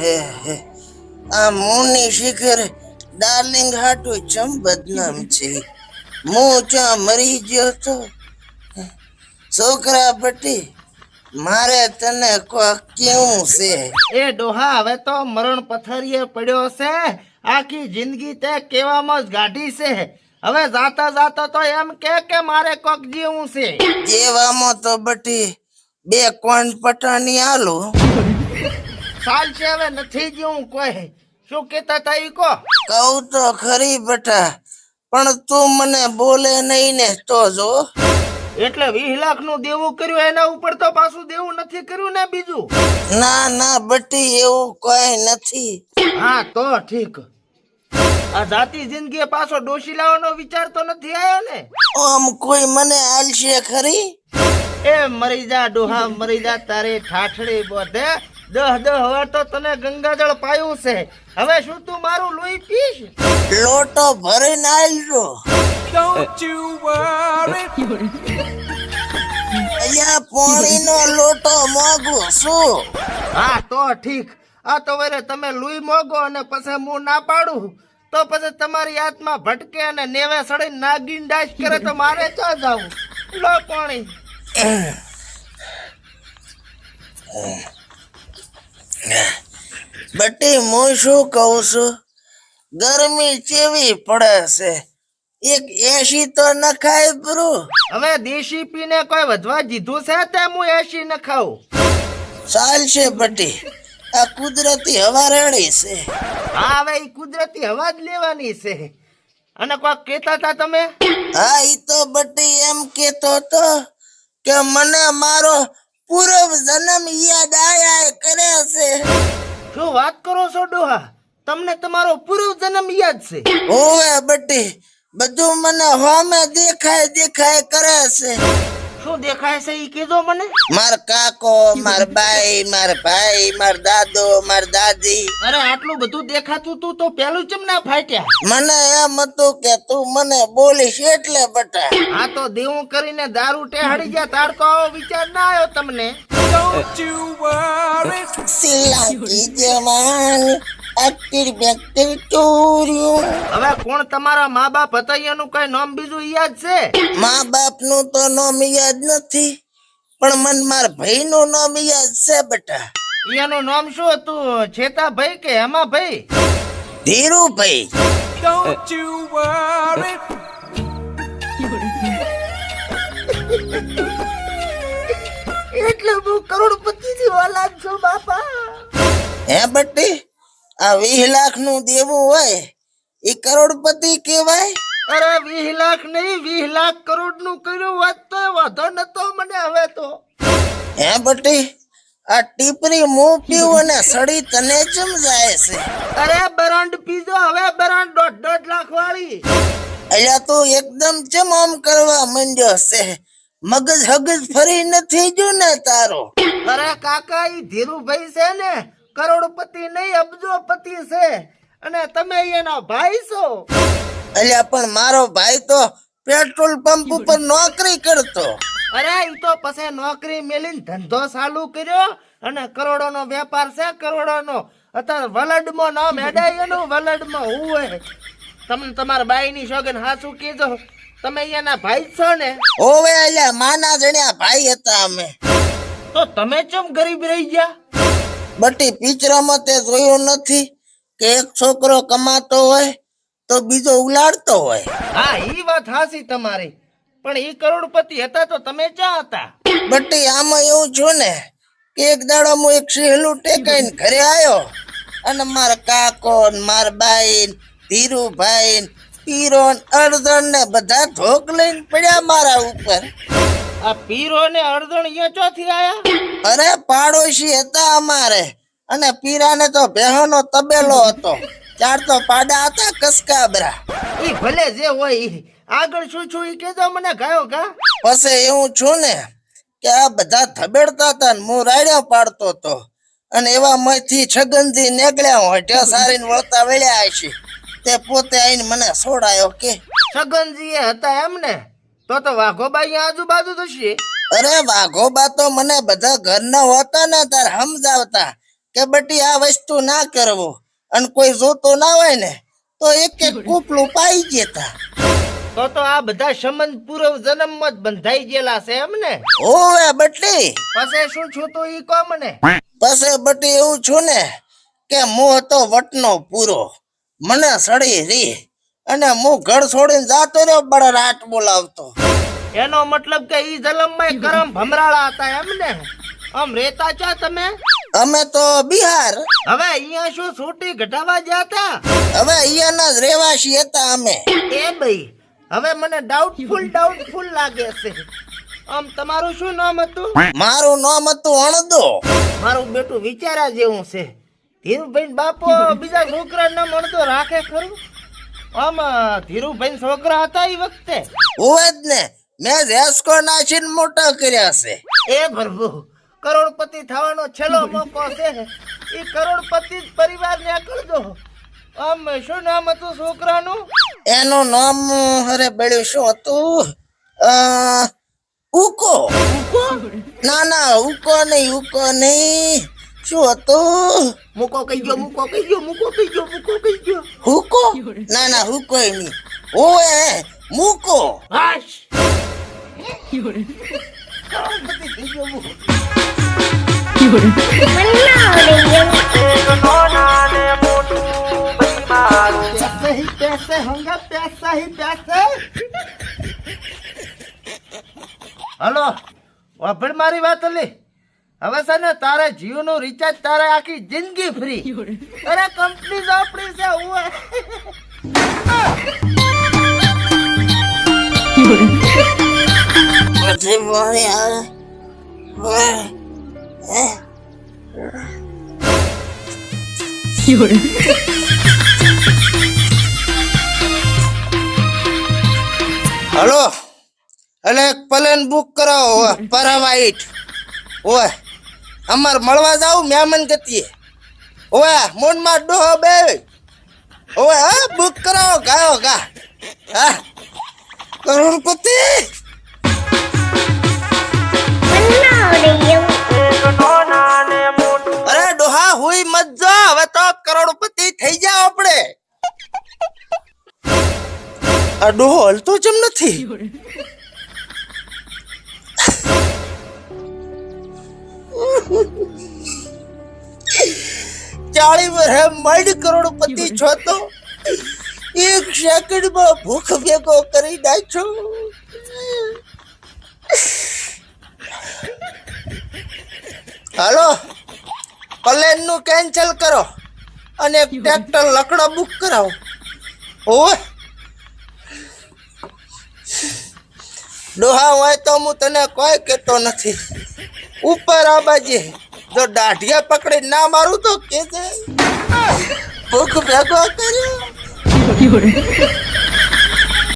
હે હે. આ મુની શિખર ડાર્લિંગ હાટુ ચમ બદનામ છે. હું ચા મરી ગયો તો છોકરા બટી મારે તને કેવું છે? એ ડોહા હવે તો મરણ પથારીએ પડ્યો છે. આખી જિંદગી તે કેવામાં જ ગાઢી છે. હવે જાતા જાતા તો એમ કે કે મારે કોક જીવું છે. જેવામાં તો બટી બે કોણ પટાની આલો? સાલ છે હવે નથી જીવું કોઈ. શું કેતા તા ઈ કો કહું તો ખરી બટા પણ તું મને બોલે નહીં ને તો જો. એટલે વીસ લાખનું દેવું કર્યું એના ઉપર તો પાછું દેવું નથી કર્યું ને બીજું? ના ના બટી એવું કોઈ નથી. હા તો ઠીક. આ જાતી જિંદગી પાછો ડોશી લાવવાનો વિચાર તો નથી આવ્યો ને? આમ કોઈ મને આલશે ખરી? એ મરી જા ડોહા મરી જા તારે ઠાઠડી બોધે. દહ દહ હવે તો તને ગંગાજળ પાયું છે. હવે શું તું મારું લોહી પીશ? લોટો ભરીને વરી અહીંયા પાણીનો લોટો મોગો શું હા તો ઠીક. આ તો વરે તમે લોહી મોગો અને પછી હું ના પાડું. તો પછી તમારી આત્મા ભટકે અને નેવે સડી નાગીન ડાશ કરે તો મારે તો જાવું? લો પાણી. બટી હું શું કહું છું? ગરમી કેવી પડે છે? એક એસી તો ન ખાય બ્રુ હવે દેશી પીને કોઈ વધવા દીધું છે તે હું એસી ન ખાઉં ચાલશે બટી આ કુદરતી હવા રેડી છે. હા હવે ઈ કુદરતી હવા જ લેવાની છે. અને કોઈક કહેતા હતા તમે? હા ઈ તો બટી એમ કેતો તો કે મને મારો પૂર્વ જન્મ યાદ આયા કરે છે. શું વાત કરો છો ડોહા તમને તમારો પૂર્વ જન્મ યાદ છે. ઓવે બટી બધું મને હોમે દેખાય દેખાય કરે છે. શું દેખાય છે ઈ કીધો મને? માર કાકો માર બાઈ માર ભાઈ માર દાદો માર દાદી. અરે આટલું બધું દેખાતું તું તો પેલું ચમ ના ફાટ્યા? મને એમ હતું કે તું મને બોલીશ એટલે બટા. આ તો દેવું કરીને દારૂ ટેહડી ગયા તાર તો આવો વિચાર ના આવ્યો તમને. સિલાકી જવાન ચોર્યું હવે કોણ તમારા મા બાપ હતા એનું કઈ નામ બીજું યાદ છે? મા બાપનું તો નામ યાદ નથી પણ મન માર ભાઈ નું નામ યાદ છે બટા. એનું નામ શું હતું? છેતા ભાઈ કે હેમા ભાઈ ધીરુભાઈ એટલે હું કરોડપતિ ની ઓલાદ છું બાપા. હે બટ્ટી આ વીસ લાખનું દેવું હોય એ કરોડપતિ કેવાય અરે વીસ લાખ નહીં વીસ લાખ કરોડનું કર્યું વાત તો વાંધો નતો મને હવે તો. હે બટી આ ટીપરી મું પીવું અને સડી તને ચમ જાય છે? અરે બરાંડ પીજો હવે બરાંડ દોઢ દોઢ લાખ વાળી. અલ્યા તું એકદમ ચમ આમ કરવા માંડ્યો છે? મગજ હગજ ફરી નથી જો ને તારો. અરે કાકા ઈ ધીરુભાઈ છે ને કરોડપતિ નહીં અબજોપતિ છે. અને તમે એના ભાઈ છો. અલ્યા પણ મારો ભાઈ તો પેટ્રોલ પંપ ઉપર નોકરી કરતો. અરે એ તો પછી નોકરી મેલીને ધંધો ચાલુ કર્યો અને કરોડોનો વેપાર છે કરોડોનો. અત્યારે વલડમાં નામ હેડાય એનું વલડમાં હોય. તમને તમારા બાઈની સોગન હાચું કીધો તમે એના ભાઈ છો ને? ઓવે અલ્યા માના જણ્યા ભાઈ હતા અમે. તો તમે ચમ ગરીબ રહી ગયા? બટી પિક્ચરમાં તે જોયું નથી કે એક છોકરો કમાતો હોય તો બીજો ઉલાડતો હોય. હા ઈ વાત હાસી તમારી. પણ ઈ કરોડપતિ હતા તો તમે ક્યાં હતા? બટી આમાં એવું છું ને કે એક દાડો હું એક સહેલું ટેકાઈને ઘરે આવ્યો અને મારા કાકો ને મારા બાઈ ને ધીરુભાઈ ને પીરો ને અડધણ ને બધા ધોક લઈને પડ્યા મારા ઉપર. આ પીરો ને અડધણ અહીંયા ચોથી આયા? અરે પાડોશી હતા અમારે. અને પીરાને તો બેહનો તબેલો હતો. ચાર તો પાડા હતા કસકાબરા. ઈ ભલે જે હોય ઈ. આગળ શું છું ઈ કેજો મને ગાયો ગા. પછી એવું છું ને કે આ બધા ધબેડતા હતા ને હું રાડ્યો પાડતો હતો. અને એવા માંથી છગનથી નીકળ્યા હોટ્યા સારીને વળતા વળ્યા છે તે પોતે આઈને મને છોડાયો કે છગનજી એ હતા એમ ને તો તો વાઘોબાઈ આજુબાજુ તો છે. અરે વાઘોબા તો મને બધા ઘરના હોતા ને તાર સમજાવતા કે બટી આ વસ્તુ ના કરવો અને કોઈ જોતો ના હોય ને તો એક એક કૂપલું પાઈ જતા. તો તો આ બધા સંબંધ પૂર્વ જન્મમાં જ બંધાઈ ગયેલા છે એમ ને? ઓવે બટલી. પછી શું છું તું ઈ કો મને પછી બટી એવું છું ને કે મોહ તો વટનો પૂરો. મને સડી રી અને હું ઘર છોડીને જાતો રહ્યો બળ રાત બોલાવતો. એનો મતલબ કે ઈ જલમમાં ગરમ ભમરાળા હતા એમ ને આમ રહેતા છો તમે? અમે તો બિહાર. હવે અહીંયા શું છૂટી ઘટાવા ગયા હતા? હવે અહીંયાના જ રહેવાસી હતા અમે. એ ભાઈ હવે મને ડાઉટફુલ ડાઉટફુલ લાગે છે. આમ તમારું શું નામ હતું? મારું નામ હતું અણદો. મારું બેટું વિચારા જેવું છે. ધીરુભાઈ બાપો બીજા છોકરા નામ અણદો રાખે ખરું? આમ ધીરુભાઈ છોકરા હતા એ વખતે? હોય જ ને. મેં રેસ્કો નાચીન મોટો કર્યા છે. એ પ્રભુ કરોડપતિ થવાનો છેલ્લો મોકો છે. એ કરોડપતિ જ પરિવારને કરજો આમ શું નામ હતું છોકરાનું? એનું નામ અરે બળ્યું શું હતું? અ, ઉકો. ના ના ઉકો નહીં ઉકો નહીં. શું હતું? મૂકો કહી ગયો મૂકો કહી ગયો મૂકો કહી ગયો મૂકો કહી ના ના હુકો નહીં ઓએ મૂકો હાશ કરોડપતિ થઈ ગયો મૂકો. पैसे ही पैसे होंगे पैसा ही पैसे હલો વાપર મારી વાત લે હવે છે ને તારે જીઓ નું રિચાર્જ તારે આખી જિંદગી ફ્રી અરે કંપની જ પછી મારી આ વાહ, હે, હલો. એટલે પ્લેન બુક કરાવો પરવાઈટ ઓય અમાર મળવા જાવ મહેમાન ગતિએ ઓય મોનમાં ડોહો બે ઓય હા બુક કરાવો ગાયો ગા. હા. કરોડપતિ? અરે ડોહા હુઈ મત જા, હવે તો કરોડપતિ થઈ જાવ આપણે. આ ડોહો હલતો જેમ નથી. ચાળી વર્ષે મડ કરોડપતિ છો તો? એક સેકન્ડમાં ભૂખ ભેગો કરી નાખ્યો. હાલો પ્લેનનું કેન્સલ કરો અને ટ્રેક્ટર લકડા બુક કરાવો. ઓવે ડોહા હોય તો હું તને કોઈ કહેતો નથી. ઉપર આ બાજે, જો દાઢિયા પકડી ના મારું તો કે ભૂખ ભેગો કર્યો. 有人